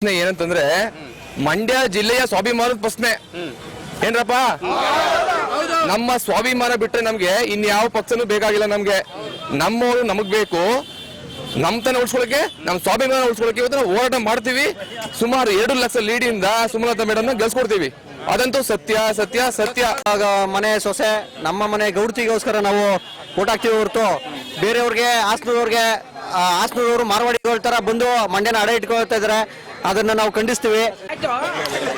ಪ್ರಶ್ನೆ ಏನಂತಂದ್ರೆ, ಮಂಡ್ಯ ಜಿಲ್ಲೆಯ ಸ್ವಾಭಿಮಾನದ ಪ್ರಶ್ನೆ. ಏನ್ರಪ್ಪ? ನಮ್ಮ ಸ್ವಾಭಿಮಾನ ಬಿಟ್ರೆ ನಮ್ಗೆ ಇನ್ಯಾವ ಪಕ್ಷನೂ ಬೇಕಾಗಿಲ್ಲ ನಮ್ಗೆ. ನಮ್ಮವರು ನಮಗ್ ಬೇಕು. ನಮ್ತನ ಉಳಿಸ್ಕೊಳಕ್ಕೆ, ನಮ್ ಸ್ವಾಭಿಮಾನ ಉಳಿಸ್ಕೊಳಕ್ಕೆ ಇವತ್ತು ಹೋರಾಟ ಮಾಡ್ತೀವಿ. ಸುಮಾರು ಎರಡು ಲಕ್ಷ ಲೀಡಿಂದ ಸುಮಲತಾ ಮೇಡಮ್ ಗೆಲ್ಸ್ಕೊಡ್ತೀವಿ. ಅದಂತೂ ಸತ್ಯ ಸತ್ಯ ಸತ್ಯ. ಆಗ ಮನೆ ಸೊಸೆ, ನಮ್ಮ ಮನೆ ಗೌಡ್ತಿಗೋಸ್ಕರ ನಾವು ಊಟ ಹಾಕ್ತೀವಿ ಹೊರತು. ಬೇರೆಯವ್ರಿಗೆ, ಹಾಸನದವ್ರಿಗೆ ಹಾಸನದವರು ಮಾರವಾಡಿಗಳ ತರ ಬಂದು ಮಂಡ್ಯನ ಅಡ ಇಟ್ಕೊಳ್ತಾ ಇದಾರೆ. ಅದನ್ನ ನಾವು ಖಂಡಿಸ್ತೇವೆ.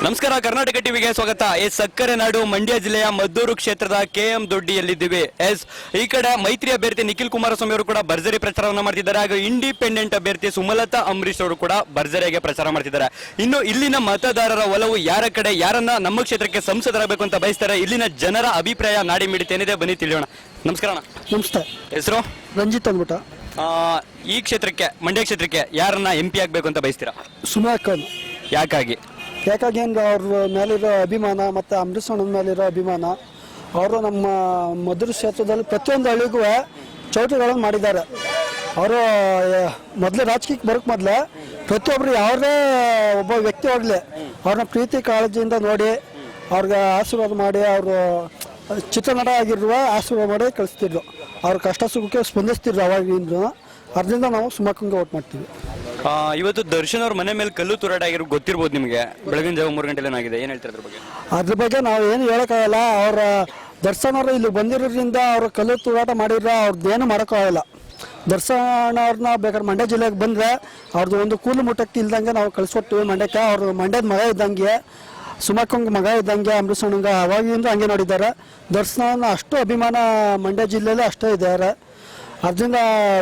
ನಮಸ್ಕಾರ ಕರ್ನಾಟಕ ಟಿವಿಗೆ ಸ್ವಾಗತ. ಎಸ್ ಸಕ್ಕರೆ ನಾಡು ಮಂಡ್ಯ ಜಿಲ್ಲೆಯ ಮದ್ದೂರು ಕ್ಷೇತ್ರದ ಕೆ ಎಂ ದೊಡ್ಡಿಯಲ್ಲಿದ್ದೀವಿ. ಎಸ್ ಈ ಕಡೆ ಮೈತ್ರಿ ಅಭ್ಯರ್ಥಿ ನಿಖಿಲ್ ಕುಮಾರಸ್ವಾಮಿ ಅವರು ಕೂಡ ಭರ್ಜರಿ ಪ್ರಚಾರವನ್ನು ಮಾಡ್ತಿದ್ದಾರೆ. ಹಾಗೂ ಇಂಡಿಪೆಂಡೆಂಟ್ ಅಭ್ಯರ್ಥಿ ಸುಮಲತಾ ಅಂಬರೀಶ್ ಅವರು ಕೂಡ ಭರ್ಜರಿಯಾಗಿ ಪ್ರಚಾರ ಮಾಡ್ತಿದ್ದಾರೆ. ಇನ್ನು ಇಲ್ಲಿನ ಮತದಾರರ ಒಲವು ಯಾರ ಕಡೆ ಯಾರನ್ನ ನಮ್ಮ ಕ್ಷೇತ್ರಕ್ಕೆ ಸಂಸದರಾಗಬೇಕು ಅಂತ ಬಯಸ್ತಾರೆ? ಇಲ್ಲಿನ ಜನರ ಅಭಿಪ್ರಾಯ ನಾಡಿ ಮಿಡಿತೇನಿದೆ ಬನ್ನಿ ತಿಳಿಯೋಣ. ನಮಸ್ಕಾರ. ನಮಸ್ತೆ. ಹೆಸರು? ರಂಜಿತ್ ಅಂದ್ಬಿಟ್ಟು. ಆ, ಈ ಕ್ಷೇತ್ರಕ್ಕೆ ಮಂಡ್ಯ ಕ್ಷೇತ್ರಕ್ಕೆ ಯಾರನ್ನ ಎಂ ಪಿ ಆಗ್ಬೇಕು ಅಂತ ಬಯಸ್ತೀರಾ? ಸುಮಾಕನ್ ಯಾಕಾಗಿ? ಯಾಕಾಗಿ ಅಂದ್ರೆ ಅವ್ರ ಮೇಲಿರೋ ಅಭಿಮಾನ ಮತ್ತು ಅಂಬರೀಷ್ ಅಣ್ಣನ ಮೇಲಿರೋ ಅಭಿಮಾನ ಅವರು ನಮ್ಮ ಮಧುರ ಕ್ಷೇತ್ರದಲ್ಲಿ ಪ್ರತಿಯೊಂದು ಹಳ್ಳಿಗೂ ಚೌಟಿಗಳನ್ನು ಮಾಡಿದ್ದಾರೆ. ಅವರು ಮೊದಲು ರಾಜಕೀಯಕ್ಕೆ ಬರೋಕ್ಕೆ ಮೊದಲೇ ಪ್ರತಿಯೊಬ್ಬರು ಯಾವುದೇ ಒಬ್ಬ ವ್ಯಕ್ತಿ ಆಗಲಿ ಅವ್ರನ್ನ ಪ್ರೀತಿ ಕಾಳಜಿಯಿಂದ ನೋಡಿ ಅವ್ರಿಗೆ ಆಶೀರ್ವಾದ ಮಾಡಿ ಅವರು ಚಿತ್ರನಟ ಆಗಿರುವ ಆಶೀರ್ವಾದ ಮಾಡಿ ಕಳಿಸ್ತಿದ್ರು. ಅವ್ರ ಕಷ್ಟ ಸುಖಕ್ಕೆ ಸ್ಪಂದಿಸ್ತಿದ್ರು ಅವಾಗಿಂದ ಅದರಿಂದ ನಾವು ಸುಮಕ್ಕಂಗೆ ಓಟ್ ಮಾಡ್ತೀವಿ. ಆ, ಇವತ್ತು ದರ್ಶನ್ ಅವ್ರ ಮನೆ ಮೇಲೆ ಕಲ್ಲು ತೂರಾಟ ಆಗಿರೋ ಗೊತ್ತಿರ್ಬೋದು ನಿಮಗೆ? ಬೆಳಗಿನ ಜಾವ ಮೂರು ಗಂಟೆ ಏನಾಗಿದೆ? ಏನ್ ಹೇಳ್ತಾರೆ ಅದ್ರ ಬಗ್ಗೆ? ಅದ್ರ ಬಗ್ಗೆ ನಾವು ಏನು ಹೇಳೋಕ್ಕಾಗಲ್ಲ. ಅವರ ದರ್ಶನ್ ಅವರು ಇಲ್ಲಿ ಬಂದಿರೋದ್ರಿಂದ ಅವರು ಕಲ್ಲು ತೂರಾಟ ಮಾಡಿದ್ರೆ ಅವ್ರದ್ದೇನು ಮಾಡೋಕ್ಕಾಗಲ್ಲ ದರ್ಶನ್ ಅವ್ರನ್ನ ಬೇಕಾದ್ರೆ ಮಂಡ್ಯ ಜಿಲ್ಲೆಗೆ ಬಂದರೆ ಅವ್ರದ್ದು ಒಂದು ಕೂಲು ಮುಟ್ಟಕ್ಕೆ ಇಲ್ದಂಗೆ ನಾವು ಕಳಿಸ್ಕೊಡ್ತೀವಿ ಮಂಡ್ಯಕ್ಕೆ. ಅವ್ರ ಮಂಡ್ಯದ ಮಗ ಇದ್ದಂಗೆ ಸುಮಕ್ಕಂಗ್ ಮಗ ಇದ್ದಂಗೆ ಅಂಬರೀಷ್ ಅಣ್ಣಂಗೆ ಅವಾಗಿಂದ ಹಂಗೆ ನೋಡಿದ್ದಾರೆ. ದರ್ಶನ ಅಷ್ಟು ಅಭಿಮಾನ ಮಂಡ್ಯ ಜಿಲ್ಲೆಯಲ್ಲಿ ಅಷ್ಟೇ ಇದ್ದಾರೆ. ಅದರಿಂದ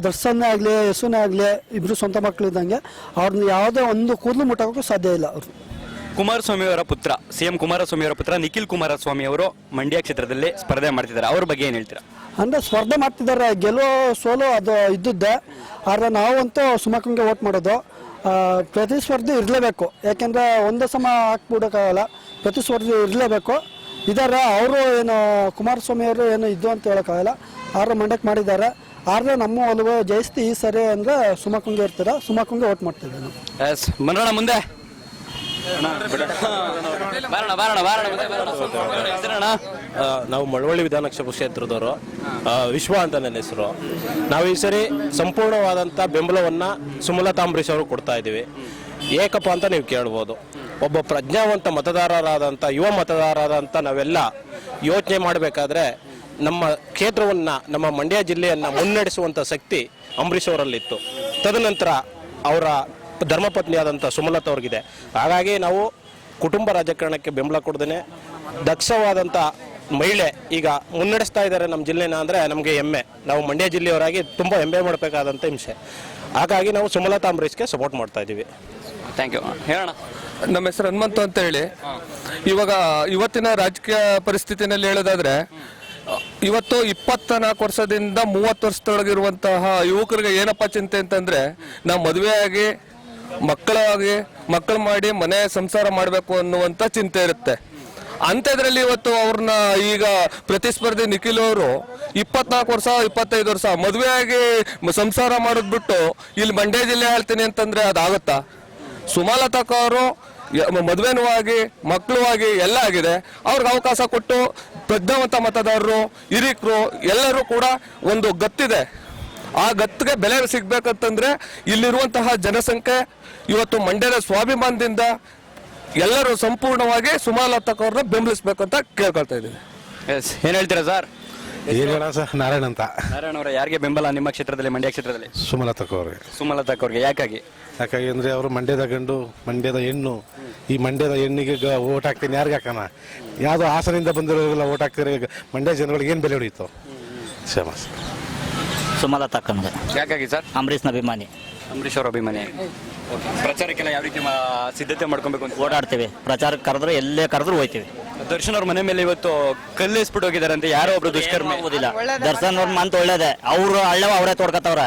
ದರ್ಶನೇ ಆಗಲಿ ಯಶುನೇ ಆಗಲಿ ಇಬ್ಬರು ಸ್ವಂತ ಮಕ್ಕಳು ಇದ್ದಂಗೆ ಅವ್ರನ್ನ ಯಾವುದೇ ಒಂದು ಕೂದಲು ಮುಟ್ಟೋಕ್ಕೂ ಸಾಧ್ಯ ಇಲ್ಲ ಅವರು. ಕುಮಾರಸ್ವಾಮಿ ಅವರ ಪುತ್ರ ಸಿಎಂ ಕುಮಾರಸ್ವಾಮಿ ಅವರ ಪುತ್ರ ನಿಖಿಲ್ ಕುಮಾರಸ್ವಾಮಿ ಅವರು ಮಂಡ್ಯ ಕ್ಷೇತ್ರದಲ್ಲಿ ಸ್ಪರ್ಧೆ ಮಾಡ್ತಿದ್ದಾರೆ. ಅವ್ರ ಬಗ್ಗೆ ಏನು ಹೇಳ್ತೀರಾ? ಅಂದರೆ ಸ್ಪರ್ಧೆ ಮಾಡ್ತಿದ್ದಾರೆ. ಗೆಲುವು ಸೋಲು ಅದು ಇದ್ದದ್ದೇ. ಆದರೆ ನಾವಂತೂ ಸುಮಕ್ಕಂಗೆ ಓಟ್ ಮಾಡೋದು. ಪ್ರತಿಸ್ಪರ್ಧಿ ಇರಲೇಬೇಕು. ಯಾಕೆಂದರೆ ಒಂದೇ ಸಮ ಹಾಕ್ಬಿಡೋಕ್ಕಾಗಲ್ಲ. ಪ್ರತಿಸ್ಪರ್ಧಿ ಇರಲೇಬೇಕು. ಇದರ, ಅವರು ಏನು ಕುಮಾರಸ್ವಾಮಿ ಅವರು ಏನು ಇದ್ದು ಅಂತ ಹೇಳೋಕ್ಕಾಗಲ್ಲ. ಅವರು ಮಂಡಕ್ಕೆ ಮಾಡಿದ್ದಾರೆ. ಆದರೆ ನಮ್ಮ ಒಲವು ಜಯಿಸ್ತಿ ಈ ಸರಿ ಅಂದರೆ ಸುಮಕುಂಗೆ ಇರ್ತಾರೆ? ಸುಮಕುಂಗೆ ಓಟ್ ಮಾಡ್ತಿದ್ದೆ ನಾನು ಮುಂದೆ. ನಾವು ಮಳವಳ್ಳಿ ವಿಧಾನಸಭಾ ಕ್ಷೇತ್ರದವರು ವಿಶ್ವ ಅಂತ ನನ್ನ ಹೆಸರು. ನಾವು ಈ ಸರಿ ಸಂಪೂರ್ಣವಾದಂಥ ಬೆಂಬಲವನ್ನ ಸುಮಲತಾ ಅಂಬರೀಶ್ ಅವರು ಕೊಡ್ತಾ ಇದ್ದೀವಿ. ಏಕಪ್ಪ ಅಂತ ನೀವು ಕೇಳ್ಬೋದು. ಒಬ್ಬ ಪ್ರಜ್ಞಾವಂತ ಮತದಾರರಾದಂಥ, ಯುವ ಮತದಾರರಾದಂಥ ನಾವೆಲ್ಲ ಯೋಚನೆ ಮಾಡಬೇಕಾದ್ರೆ ನಮ್ಮ ಕ್ಷೇತ್ರವನ್ನು, ನಮ್ಮ ಮಂಡ್ಯ ಜಿಲ್ಲೆಯನ್ನು ಮುನ್ನಡೆಸುವಂಥ ಶಕ್ತಿ ಅಂಬರೀಶ್ ಅವರಲ್ಲಿತ್ತು. ತದನಂತರ ಅವರ ಧರ್ಮಪತ್ನಿಯಾದಂಥ ಸುಮಲತಾ ಅವ್ರಿಗಿದೆ. ಹಾಗಾಗಿ ನಾವು ಕುಟುಂಬ ರಾಜಕಾರಣಕ್ಕೆ ಬೆಂಬಲ ಕೊಡ್ದೇನೆ ದಕ್ಷವಾದಂಥ ಮಹಿಳೆ ಈಗ ಮುನ್ನಡೆಸ್ತಾ ಇದ್ದಾರೆ ನಮ್ಮ ಜಿಲ್ಲೆನ ಅಂದರೆ ನಮಗೆ ಹೆಮ್ಮೆ. ನಾವು ಮಂಡ್ಯ ಜಿಲ್ಲೆಯವರಾಗಿ ತುಂಬ ಹೆಮ್ಮೆ ಮಾಡಬೇಕಾದಂಥ ಹಿಂಸೆ. ಹಾಗಾಗಿ ನಾವು ಸುಮಲತಾ ಅಂಬರೀಷ್ಗೆ ಸಪೋರ್ಟ್ ಮಾಡ್ತಾ ಇದ್ದೀವಿ. ಥ್ಯಾಂಕ್ ಯು ಹೇಳೋಣ ನಮ್ಮ ಹೆಸರು ಹನುಮಂತು ಅಂತ ಹೇಳಿ. ಇವಾಗ ಇವತ್ತಿನ ರಾಜಕೀಯ ಪರಿಸ್ಥಿತಿನಲ್ಲಿ ಹೇಳೋದಾದ್ರೆ ಇವತ್ತು ಇಪ್ಪತ್ತ ನಾಲ್ಕು ವರ್ಷದಿಂದ ಮೂವತ್ತು ವರ್ಷದೊಳಗಿರುವಂತಹ ಯುವಕರಿಗೆ ಏನಪ್ಪ ಚಿಂತೆ ಅಂತಂದ್ರೆ ನಾವು ಮದುವೆಯಾಗಿ ಮಕ್ಕಳಾಗಿ, ಮಕ್ಕಳು ಮಾಡಿ ಮನೆ ಸಂಸಾರ ಮಾಡಬೇಕು ಅನ್ನುವಂಥ ಚಿಂತೆ ಇರುತ್ತೆ. ಅಂಥದ್ರಲ್ಲಿ ಇವತ್ತು ಅವ್ರನ್ನ ಈಗ ಪ್ರತಿಸ್ಪರ್ಧಿ ನಿಖಿಲ್ ಅವರು ಇಪ್ಪತ್ನಾಲ್ಕು ವರ್ಷ, ಇಪ್ಪತ್ತೈದು ವರ್ಷ ಮದುವೆಯಾಗಿ ಸಂಸಾರ ಮಾಡಿದ್ಬಿಟ್ಟು ಇಲ್ಲಿ ಮಂಡ್ಯ ಜಿಲ್ಲೆ ಹೇಳ್ತೀನಿ ಅಂತಂದ್ರೆ ಅದಾಗುತ್ತಾ? ಸುಮಲತಕ್ಕ ಅವರು ಮದುವೆನೂ ಆಗಿ, ಮಕ್ಕಳು ಆಗಿ ಎಲ್ಲ ಆಗಿದೆ. ಅವ್ರಿಗೆ ಅವಕಾಶ ಕೊಟ್ಟು ಪ್ರಜ್ಞಾವಂತ ಮತದಾರರು, ಹಿರಿಕರು ಎಲ್ಲರೂ ಕೂಡ ಒಂದು ಗತ್ತಿದೆ. ಆ ಗತ್ತಿಗೆ ಬೆಲೆ ಸಿಗ್ಬೇಕಂತಂದ್ರೆ ಇಲ್ಲಿರುವಂತಹ ಜನಸಂಖ್ಯೆ ಇವತ್ತು ಮಂಡ್ಯದ ಸ್ವಾಭಿಮಾನದಿಂದ ಎಲ್ಲರೂ ಸಂಪೂರ್ಣವಾಗಿ ಸುಮಲತಾ ಅವ್ರನ್ನ ಅಂತ ಕೇಳ್ಕೊಳ್ತಾ ಇದ್ದೀವಿ ಎಸ್ ಏನ್ ಹೇಳ್ತೀರಾ ಸರ್? ಏನ್ ಸರ್? ನಾರಾಯಣ ಅಂತ. ನಾರಾಯಣ ಅವರ ಯಾರಿಗೆ ಬೆಂಬಲ ನಿಮ್ಮ ಕ್ಷೇತ್ರದಲ್ಲಿ ಮಂಡ್ಯ ಕ್ಷೇತ್ರದಲ್ಲಿ? ಸುಮಲತಕ್ಕ ಅವ್ರಿಗೆ ಸುಮಲತಾ ಅವ್ರಿಗೆ ಯಾಕಾಗಿ? ಯಾಕಾಗಿ ಅಂದ್ರೆ ಅವರು ಮಂಡ್ಯದ ಗಂಡು ಮಂಡ್ಯದ ಹೆಣ್ಣು. ಈ ಮಂಡ್ಯದ ಹೆಣ್ಣಿಗೆ ಗ- ಓಟ್ ಹಾಕ್ತೀನಿ ಯಾರಿಗೆ ಹಾಕೋಣ? ಯಾವುದೋ ಆಸನದಿಂದ ಬಂದಿರೋರೆಲ್ಲ ಓಟ್ ಹಾಕ್ತಾರೆ ಈಗ ಮಂಡ್ಯ ಜನಗಳಿಗೆ ಏನು ಬೆಲೆ ಹೊಡೀತು ಕ್ಷಮಸ್ ಸುಮಲತಾ ಕಣ್ಗೆ ಯಾಕಾಗಿ ಸರ್? ಅಂಬರೀಷ್ನ ಅಭಿಮಾನಿ. ಅಂಬರೀಶ್ ಅವರ ಅಭಿಮಾನಿ. ಪ್ರಚಾರಕ್ಕೆಲ್ಲ ಯಾವ ರೀತಿ ಮಾ- ಸಿದ್ಧತೆ ಮಾಡ್ಕೊಬೇಕು ಅಂತ? ಓಡಾಡ್ತೀವಿ. ಪ್ರಚಾರಕ್ಕೆ ಕರೆದ್ರೆ ಎಲ್ಲೇ ಕರೆದ್ರು ಹೋಯ್ತೀವಿ. ದರ್ಶನ್ ಅವ್ರ ಮನೆ ಮೇಲೆ ಇವತ್ತು ಕಲ್ಲೇಸ್ಬಿಟ್ಟು ಹೋಗಿದ್ದಾರೆ ಅಂತ ಯಾರೋ ಒಬ್ರು ದುಷ್ಕರ್ಮಿ. ಆಗೋದಿಲ್ಲ. ದರ್ಶನ್ ಅವ್ರ ಮಂತ್ ಒಳ್ಳೇದೆ. ಅವ್ರು ಅಳ್ಳವ ಅವರೇ ತೋಡ್ಕತ್ತವ್ರ.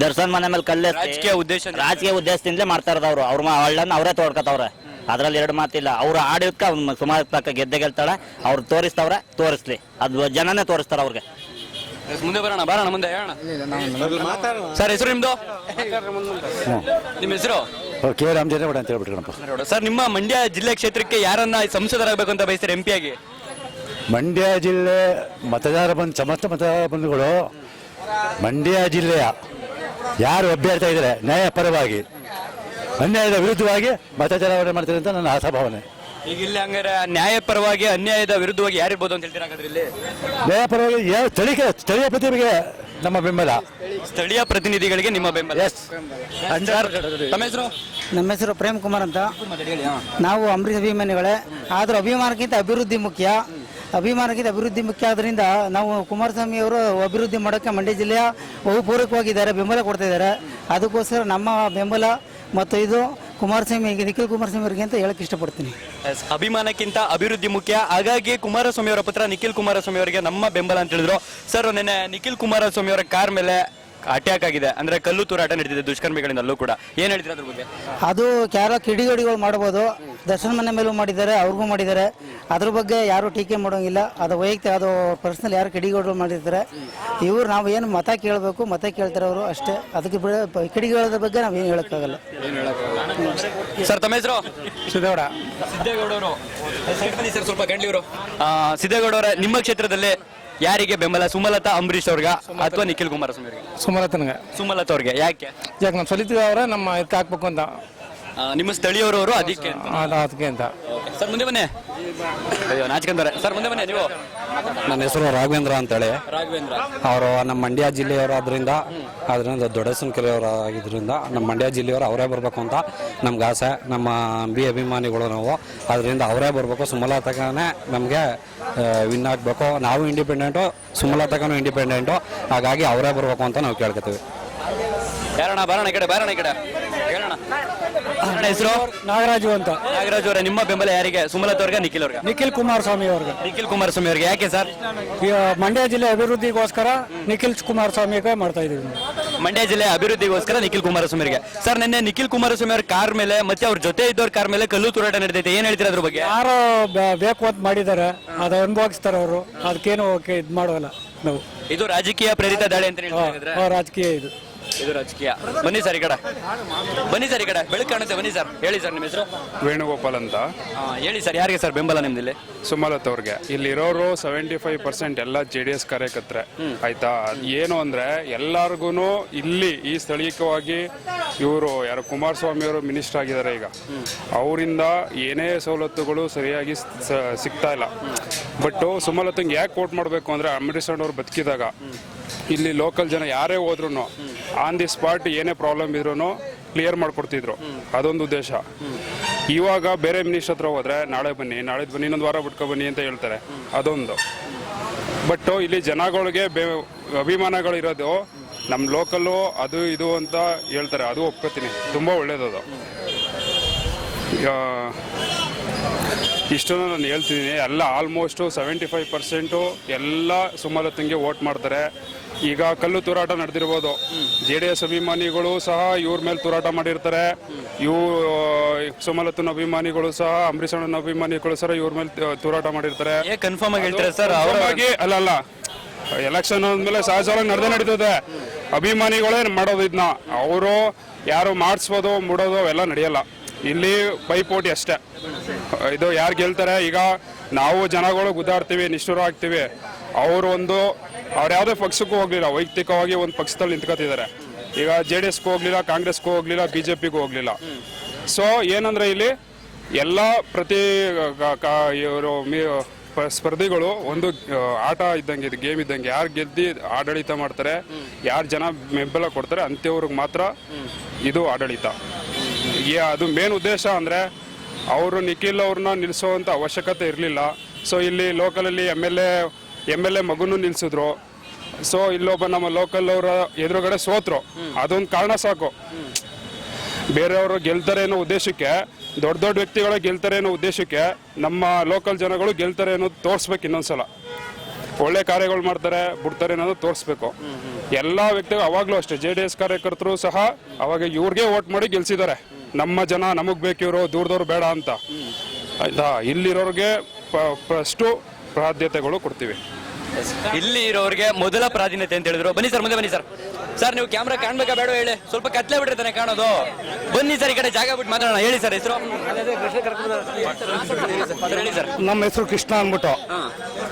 ದರ್ಶನ್ ಮನೆ ಮೇಲೆ ಕಲ್ಲೆ ರಾಜಕೀಯ ಉದ್ದೇಶ ರಾಜಕೀಯ ಉದ್ದೇಶದಿಂದಲೇ ಮಾಡ್ತಾ ಇರೋದು ಅವ್ರು. ಅವ್ರ ಹಳ್ಳನ್ನ ಅವರೇ ತೋಡ್ಕತ್ತವ್ರೆ. ಅದ್ರಲ್ಲಿ ಎರಡು ಮಾತಿಲ್ಲ. ಅವ್ರು ಆಡೋದಕ್ಕೆ ಅವ್ನು ಸುಮಾರು ತಕ್ಕ ಗೆದ್ದೆ ಗೆಲ್ತಾಳೆ. ಅವ್ರು ತೋರಿಸ್ತವ್ರೆ ತೋರಿಸ್ಲಿ. ಅದು ಜನನೇ ತೋರಿಸ್ತಾರ ಅವ್ರಿಗೆ. ಮುಂದೆ ಬರೋಣ ಬರೋಣ ಮುಂದೆ ಹೇಳೋಣ. ಸರ್ ಹೆಸರು ನಿಮ್ದು? ನಿಮ್ಮ ಹೆಸರು? ಕೆ ರಾಮಚಂದ್ರೇಗೌಡ ಅಂತ ಹೇಳ್ಬಿಟ್ಟು ಕಣಪ್ಪ. ಸರ್ ನಿಮ್ಮ ಮಂಡ್ಯ ಜಿಲ್ಲೆ ಕ್ಷೇತ್ರಕ್ಕೆ ಯಾರನ್ನ ಸಂಸದರಾಗಬೇಕು ಅಂತ ಬಯಸ್ತಾರೆ ಎಂ ಪಿ ಆಗಿ? ಮಂಡ್ಯ ಜಿಲ್ಲೆ ಮತದಾರ ಬಂಧು ಸಮಸ್ತ ಮತದಾರ ಬಂಧುಗಳು ಮಂಡ್ಯ ಜಿಲ್ಲೆಯ ಯಾರು ಅಭ್ಯರ್ಥಿ ಇದ್ದಾರೆ ನ್ಯಾಯ ಪರವಾಗಿ ಅನ್ಯಾಯದ ವಿರುದ್ಧವಾಗಿ ಮತ ಚಲಾವಣೆ ಮಾಡ್ತಾರೆ ಅಂತ ನನ್ನ ಆಶಾಭಾವನೆ. ಈಗ ಇಲ್ಲಿ ಹಂಗಾರೆ ನ್ಯಾಯಪರವಾಗಿ ಅನ್ಯಾಯದ ವಿರುದ್ಧವಾಗಿ ಯಾರಿರ್ಬೋದು ಅಂತ ಹೇಳ್ತೀರಾ ಹಾಗಾದ್ರೆ ಇಲ್ಲಿ? ನ್ಯಾಯಪರವಾಗಿ ಯಾವ ಸ್ಥಳೀಯ ಸ್ಥಳೀಯ ಪ್ರತಿಭೆಗೆ ನಮ್ಮ ಬೆಂಬಲ. ಸ್ಥಳೀಯ ಪ್ರತಿನಿಧಿಗಳಿಗೆ ನಿಮ್ಮ ಬೆಂಬಲ. ಎಸ್ ಸರ್, ತಮ್ಮ ಹೆಸರು? ನಮ್ಮ ಹೆಸರು ಪ್ರೇಮ್ ಕುಮಾರ್ ಅಂತ. ನಾವು ಅಂಬರೀಷ್ ಅಭಿಮಾನಿಗಳೇ. ಆದ್ರೆ ಅಭಿಮಾನಕ್ಕಿಂತ ಅಭಿವೃದ್ಧಿ ಮುಖ್ಯ. ಅಭಿಮಾನಕ್ಕಿಂತ ಅಭಿವೃದ್ಧಿ ಮುಖ್ಯ ಆದ್ರಿಂದ ನಾವು ಕುಮಾರಸ್ವಾಮಿ ಅವರು ಅಭಿವೃದ್ಧಿ ಮಾಡೋಕ್ಕೆ ಮಂಡ್ಯ ಜಿಲ್ಲೆಯ ಬಹುಪೂರಕವಾಗಿದ್ದಾರೆ ಬೆಂಬಲ ಕೊಡ್ತಾ ಇದ್ದಾರೆ. ಅದಕ್ಕೋಸ್ಕರ ನಮ್ಮ ಬೆಂಬಲ ಮತ್ತು ಇದು ಕುಮಾರಸ್ವಾಮಿ ನಿಖಿಲ್ ಕುಮಾರಸ್ವಾಮಿ ಅವರಿಗೆ ಅಂತ ಹೇಳಕ್ ಇಷ್ಟಪಡ್ತೀನಿ. ಅಭಿಮಾನಕ್ಕಿಂತ ಅಭಿವೃದ್ಧಿ ಮುಖ್ಯ. ಹಾಗಾಗಿ ಕುಮಾರಸ್ವಾಮಿ ಅವರ ಪುತ್ರ ನಿಖಿಲ್ ಕುಮಾರಸ್ವಾಮಿ ಅವರಿಗೆ ನಮ್ಮ ಬೆಂಬಲ ಅಂತ ಹೇಳಿದ್ರು. ಸರ್, ನಿನ್ನೆ ನಿಖಿಲ್ ಕುಮಾರಸ್ವಾಮಿ ಅವರ ಕಾರ್ ಮೇಲೆ ಅಟ್ಯಾಕ್ ಆಗಿದೆ. ಅಂದ್ರೆ ಕಲ್ಲು ತೂರಾಟ ನಡೆದಿದೆ ದುಷ್ಕರ್ಮಿಗಳಿಂದಲೂ ಅಲ್ಲೂ ಕೂಡ. ಏನ್ ಹೇಳ್ತೀರಾ ಅದ್ರ ಬಗ್ಗೆ? ಅದು ಯಾರೋ ಕಿಡಿಗೇಡಿಗಳು ಮಾಡ್ಬೋದು. ದರ್ಶನ್ ಮನೆ ಮೇಲೂ ಮಾಡಿದ್ದಾರೆ ಅವ್ರಿಗೂ ಮಾಡಿದ್ದಾರೆ. ಅದ್ರ ಬಗ್ಗೆ ಯಾರು ಟೀಕೆ ಮಾಡೋಂಗಿಲ್ಲ. ಅದು ವೈಯಕ್ತಿಕ ಅದು ಪರ್ಸನಲ್ ಯಾರು ಕಿಡಿಗೇಡಿಗಳು ಮಾಡಿರ್ತಾರೆ. ಇವ್ರು ನಾವು ಏನು ಮತ ಕೇಳಬೇಕು ಮತ ಕೇಳ್ತಾರೆ ಅವರು ಅಷ್ಟೇ. ಅದಕ್ಕೆ ಬಿಡ ಕಿಡಿಗೇಳದ ಬಗ್ಗೆ ನಾವು ಏನು ಹೇಳೋಕ್ಕಾಗಲ್ಲ. ಸರ್ ತಮ್ಮ ಹೆಸರು? ಸಿದ್ದೇಗೌಡ. ಸಿದ್ದೇಗೌಡವರು. ಸ್ವಲ್ಪ ಗಂಡ್ಲಿವರು ಸಿದ್ದೇಗೌಡವರ ನಿಮ್ಮ ಕ್ಷೇತ್ರದಲ್ಲಿ ಯಾರಿಗೆ ಬೆಂಬಲ? ಸುಮಲತಾ ಅಂಬರೀಶ್ ಅವ್ರಿಗೆ? ಅಥವಾ ನಿಖಿಲ್ ಕುಮಾರಸ್ವಾಮಿ ಅವರಿಗೆ? ಸುಮಲತನ್ಗೆ. ಸುಮಲತಾ ಅವ್ರಿಗೆ ಯಾಕೆ? ಯಾಕೆ ನಮ್ಮ ಸಲಿತ ಅವರ ನಮ್ಮ ಇದಕ್ಕೆ ಹಾಕ್ಬೇಕು ಅಂತ. ಆ, ನಿಮ್ಮ ಸ್ಥಳೀಯರವರು ಅದಕ್ಕೆ ಅಂತ. ಅದಕ್ಕೆ ಅಂತ. ಸರ್ ಮುಂದೆ ಬನ್ನಿ. ಅಯ್ಯೋ ನಾಚ್ಕೊಂತಾರೆ ಸರ್ ಮುಂದೆ ಬನ್ನಿ ನೀವು. ನನ್ನ ಹೆಸರು ರಾಘವೇಂದ್ರ ಅಂತೇಳಿ. ರಾಘವೇಂದ್ರ. ಅವರು ನಮ್ಮ ಮಂಡ್ಯ ಜಿಲ್ಲೆಯವರು ಆದ್ರಿಂದ ಅದರಿಂದ ದೊಡ್ಡಸನ್ ಕೆರೆಯವರು ಆಗಿದ್ರಿಂದ ನಮ್ಮ ಮಂಡ್ಯ ಜಿಲ್ಲೆಯವರು ಅವರೇ ಬರಬೇಕು ಅಂತ ನಮ್ಗೆ ಆಸೆ. ನಮ್ಮ ಬಿ ಅಭಿಮಾನಿಗಳು ನಾವು. ಅದರಿಂದ ಅವರೇ ಬರಬೇಕು. ಸುಮಲತಕನೇ ನಮಗೆ ವಿನ್ ಆಗಬೇಕು. ನಾವು ಇಂಡಿಪೆಂಡೆಂಟು ಸುಮಲತಕನೂ ಇಂಡಿಪೆಂಡೆಂಟು ಹಾಗಾಗಿ ಅವರೇ ಬರಬೇಕು ಅಂತ ನಾವು ಕೇಳ್ಕೊತೀವಿ. ಯಾರಣ್ಣ ಬಾರಣ ಈ ಕಡೆ ಬಾರಣ ಈ ಕಡೆ. ಹೇಳೋಣ ಅಣ್ಣ ಹೆಸರು? ನಾಗರಾಜು ಅಂತ. ನಾಗರಾಜ್ ಅವರ ನಿಮ್ಮ ಬೆಂಬಲ ಯಾರಿಗೆ? ಸುಮಲತ್ ಅವ್ರಿಗೆ ನಿಖಿಲ್ ಅವ್ರಿಗೆ? ನಿಖಿಲ್ ಕುಮಾರಸ್ವಾಮಿ ಅವ್ರಿಗೆ. ನಿಖಿಲ್ ಕುಮಾರಸ್ವಾಮಿ ಅವ್ರಿಗೆ. ಯಾಕೆ ಸರ್? ಈ ಮಂಡ್ಯ ಜಿಲ್ಲೆ ಅಭಿವೃದ್ಧಿಗೋಸ್ಕರ ನಿಖಿಲ್ ಕುಮಾರಸ್ವಾಮಿಗೆ ಮಾಡ್ತಾ ಇದ್ದೀವಿ ಮಂಡ್ಯ ಜಿಲ್ಲೆ ಅಭಿವೃದ್ಧಿಗೋಸ್ಕರ ನಿಖಿಲ್ ಕುಮಾರಸ್ವಾಮಿ ಅವರಿಗೆ ಸರ್ ನಿನ್ನೆ ನಿಖಿಲ್ ಕುಮಾರಸ್ವಾಮಿ ಅವ್ರ ಕಾರ್ ಮೇಲೆ ಮತ್ತೆ ಅವ್ರ ಜೊತೆ ಇದ್ದವ್ರ ಕಾರ್ ಮೇಲೆ ಕಲ್ಲು ತೂರಾಟ ನಡೆದೈತೆ. ಏನ್ ಹೇಳ್ತೀರಾ ಅದ್ರ ಬಗ್ಗೆ? ಯಾರೋ ಬ- ಬೇಕು ಅಂತ ಮಾಡಿದ್ದಾರೆ. ಅದು ಅನುಭವಿಸ್ತಾರೆ ಅವರು. ಅದಕ್ಕೇನು ಇದು ಮಾಡೋಲ್ಲ ನಾವು. ಇದು ರಾಜಕೀಯ ಪ್ರೇರಿತ ದಾಳಿ ಅಂತ ಹೇಳ್ತಾ ಇದ್ರೆ ಆ, ರಾಜಕೀಯ ಇದು. ಇದು ರಾಜಕೀಯ. ಬನ್ನಿ ಸರ್ ಈ ಕಡೆ. ಬನ್ನಿ ಸರ್ ಈ ಕಡೆ. ಬೆಳಕು ಕಾಣುತ್ತೆ. ಬನ್ನಿ ಸರ್. ಹೇಳಿ ಸರ್ ನಿಮ್ಮ ಹೆಸರು? ವೇಣುಗೋಪಾಲ್ ಅಂತ. ಆ, ಹೇಳಿ ಸರ್. ಯಾರಿಗೆ ಸರ್ ಬೆಂಬಲ ನಿಮ್ದಿಲ್ಲಿ ಸುಮಲತ್ ಅವ್ರಿಗೆ. ಇಲ್ಲಿರೋರು ಸೆವೆಂಟಿ ಫೈವ್ ಪರ್ಸೆಂಟ್ ಎಲ್ಲ ಜೆ ಡಿ ಎಸ್ ಕಾರ್ಯಕರ್ತರೆ. ಆಯ್ತಾ? ಏನು ಅಂದ್ರೆ ಎಲ್ಲಾರ್ಗು ಇಲ್ಲಿ ಈ ಸ್ಥಳೀಯವಾಗಿ ಇವರು ಯಾರು ಕುಮಾರಸ್ವಾಮಿ ಅವರು ಮಿನಿಸ್ಟರ್ ಆಗಿದ್ದಾರೆ ಈಗ. ಅವರಿಂದ ಏನೇ ಸವಲತ್ತುಗಳು ಸರಿಯಾಗಿ ಸ- ಸಿಗ್ತಾ ಇಲ್ಲ. ಬಟ್ ಸುಮಲತಂಗೆ ಯಾಕೆ ವೋಟ್ ಮಾಡಬೇಕು ಅಂದ್ರೆ ಅಂಬರೀಷ್ ಅವ್ರು ಬದುಕಿದಾಗ. ಇಲ್ಲಿ ಲೋಕಲ್ ಜನ ಯಾರೇ ಹೋದ್ರು ಆನ್ ದಿ ಸ್ಪಾಟ್ ಏನೇ ಪ್ರಾಬ್ಲಮ್ ಇದ್ರೂ ಕ್ಲಿಯರ್ ಮಾಡಿಕೊಡ್ತಿದ್ರು. ಅದೊಂದು ಉದ್ದೇಶ. ಇವಾಗ ಬೇರೆ ಮಿನಿಸ್ಟರ್ ಹತ್ರ ಹೋದ್ರೆ, ನಾಳೆ ಬನ್ನಿ ನಾಳೆ ಬನ್ನಿ, ಇನ್ನೊಂದು ವಾರ ಬಿಟ್ಕೊ ಬನ್ನಿ ಅಂತ ಹೇಳ್ತಾರೆ. ಅದೊಂದು. ಬಟ್ ಇಲ್ಲಿ ಜನಗಳಿಗೆ ಅಭಿಮಾನಗಳು ಇರೋದು ನಮ್ಮ ಲೋಕಲ್ಲು ಅದು ಇದು ಅಂತ ಹೇಳ್ತಾರೆ. ಅದು ಒಪ್ಕೋತೀನಿ. ತುಂಬ ಒಳ್ಳೇದದು ಇಷ್ಟನ್ನು ನಾನು ಹೇಳ್ತಿದ್ದೀನಿ. ಎಲ್ಲ ಆಲ್ಮೋಸ್ಟು ಸೆವೆಂಟಿ ಫೈವ್ ಪರ್ಸೆಂಟು ಎಲ್ಲ ಸುಮಲತಂಗೆ ವೋಟ್ ಮಾಡ್ತಾರೆ. ಈಗ ಕಲ್ಲು ತೂರಾಟ ನಡೆದಿರ್ಬೋದು. ಜೆ ಡಿ ಎಸ್ ಅಭಿಮಾನಿಗಳು ಸಹ ಇವ್ರ ಮೇಲೆ ತೂರಾಟ ಮಾಡಿರ್ತಾರೆ. ಇವು ಸುಮಲತನ ಅಭಿಮಾನಿಗಳು ಸಹ ಅಂಬರೀಷ್ ಅಣ್ಣನ ಅಭಿಮಾನಿಗಳು ಸಹ ಇವ್ರ ಮೇಲೆ ತೂರಾಟ ಮಾಡಿರ್ತಾರೆ. ಕನ್ಫರ್ಮ್ ಆಗಿ ಹೇಳ್ತಾರೆ ಸರ್ ಅಲ್ಲ ಅಲ್ಲ. ಎಲೆಕ್ಷನ್ ಅಂದ್ಮೇಲೆ ಸಹಜವಾಗಿ ನಡೆದೇ ನಡೀತದೆ. ಅಭಿಮಾನಿಗಳೇ ಮಾಡೋದು ಇದನ್ನ ಅವರು ಯಾರು ಮಾಡಿಸ್ಬೋದು ಮುಡೋದು ಅವೆಲ್ಲ ನಡೆಯಲ್ಲ. ಇಲ್ಲಿ ಪೈಪೋಟಿ ಅಷ್ಟೇ. ಇದು ಯಾರು ಗೆಲ್ತಾರೆ? ಈಗ ನಾವು ಜನಗಳು ಗುದ್ದಾಡ್ತೀವಿ ನಿಷ್ಠುರ ಆಗ್ತೀವಿ. ಅವರು ಒಂದು ಅವ್ರು ಯಾವುದೇ ಪಕ್ಷಕ್ಕೂ ಹೋಗ್ಲಿಲ್ಲ, ವೈಯಕ್ತಿಕವಾಗಿ ಒಂದು ಪಕ್ಷದಲ್ಲಿ ನಿಂತ್ಕೊತಿದ್ದಾರೆ ಈಗ ಜೆ ಡಿ ಎಸ್ಗೂ ಹೋಗ್ಲಿಲ್ಲ, ಕಾಂಗ್ರೆಸ್ಗೂ ಹೋಗ್ಲಿಲ್ಲ, ಬಿ ಜೆ ಪಿಗೂ ಹೋಗ್ಲಿಲ್ಲ. ಸೊ ಏನಂದ್ರೆ ಇಲ್ಲಿ ಎಲ್ಲ ಪ್ರತಿ ಇವರು ಸ್ಪರ್ಧಿಗಳು ಒಂದು ಆಟ ಇದ್ದಂಗೆ, ಇದು ಗೇಮ್ ಇದ್ದಂಗೆ. ಯಾರು ಗೆದ್ದಿ ಆಡಳಿತ ಮಾಡ್ತಾರೆ, ಯಾರು ಜನ ಬೆಂಬಲ ಕೊಡ್ತಾರೆ, ಅಂಥವ್ರಿಗೆ ಮಾತ್ರ ಇದು ಆಡಳಿತ. ಅದು ಮೇನ್ ಉದ್ದೇಶ ಅಂದರೆ ಅವರು ನಿಖಿಲ್ ಅವ್ರನ್ನ ನಿಲ್ಲಿಸೋವಂಥ ಅವಶ್ಯಕತೆ ಇರಲಿಲ್ಲ. ಸೊ ಇಲ್ಲಿ ಲೋಕಲಲ್ಲಿ M L A M L A ಮಗುನು ನಿಲ್ಸಿದ್ರು. ಸೊ ಇಲ್ಲೊಬ್ಬ ನಮ್ಮ ಲೋಕಲ್ ಅವರ ಎದುರುಗಡೆ ಸೋತ್ರು. ಅದೊಂದು ಕಾರಣ ಸಾಕು. ಬೇರೆಯವರು ಗೆಲ್ತಾರೆ ಅನ್ನೋ ಉದ್ದೇಶಕ್ಕೆ, ದೊಡ್ಡ ದೊಡ್ಡ ವ್ಯಕ್ತಿಗಳು ಗೆಲ್ತಾರೆ ಅನ್ನೋ ಉದ್ದೇಶಕ್ಕೆ ನಮ್ಮ ಲೋಕಲ್ ಜನಗಳು ಗೆಲ್ತಾರೆ ಅನ್ನೋದು ತೋರಿಸ್ಬೇಕು ಇನ್ನೊಂದ್ಸಲ. ಒಳ್ಳೆ ಕಾರ್ಯಗಳು ಮಾಡ್ತಾರೆ, ಬಿಡ್ತಾರೆ ಅನ್ನೋದು ತೋರಿಸ್ಬೇಕು. ಎಲ್ಲ ವ್ಯಕ್ತಿಗಳು ಅವಾಗಲೂ ಅಷ್ಟೇ ಜೆ ಡಿ ಎಸ್ ಕಾರ್ಯಕರ್ತರು ಸಹ ಅವಾಗ ಇವ್ರಿಗೆ ವೋಟ್ ಮಾಡಿ ಗೆಲ್ಸಿದ್ದಾರೆ. ನಮ್ಮ ಜನ ನಮಗ್ ಬೇಕಿವ್ರು, ದೂರದವ್ರು ಬೇಡ ಅಂತ. ಆಯ್ತಾ? ಇಲ್ಲಿರೋರಿಗೆ ಫಸ್ಟು ಪ್ರಾಧಾನ್ಯತೆಗಳು ಕೊಡ್ತೀವಿ. ಇಲ್ಲಿ ಇರೋರಿಗೆ ಮೊದಲ ಪ್ರಾಧಾನ್ಯತೆ ಅಂತ ಹೇಳಿದ್ರು. ಬನ್ನಿ ಸರ್ ಮುಂದೆ ಬನ್ನಿ ಸರ್. ಸರ್ ನೀವು ಕ್ಯಾಮ್ರಾ ಕಾಣ್ಬೇಕಾ ಬೇಡ ಹೇಳಿ? ಸ್ವಲ್ಪ ಕತ್ಲೆ ಬಿಟ್ಟಿರ್ತಾನೆ ಕಾಣೋದು. ಬನ್ನಿ ಸರ್ ಈ ಕಡೆ ಜಾಗ ಬಿಟ್ಟು ಮಾತಾಡೋಣ. ಹೇಳಿ ಸರ್ ಹೆಸರು? ಸರ್, ಹೇಳಿ ಸರ್. ನಮ್ಮ ಹೆಸರು ಕೃಷ್ಣ ಅಂದ್ಬಿಟ್ಟು.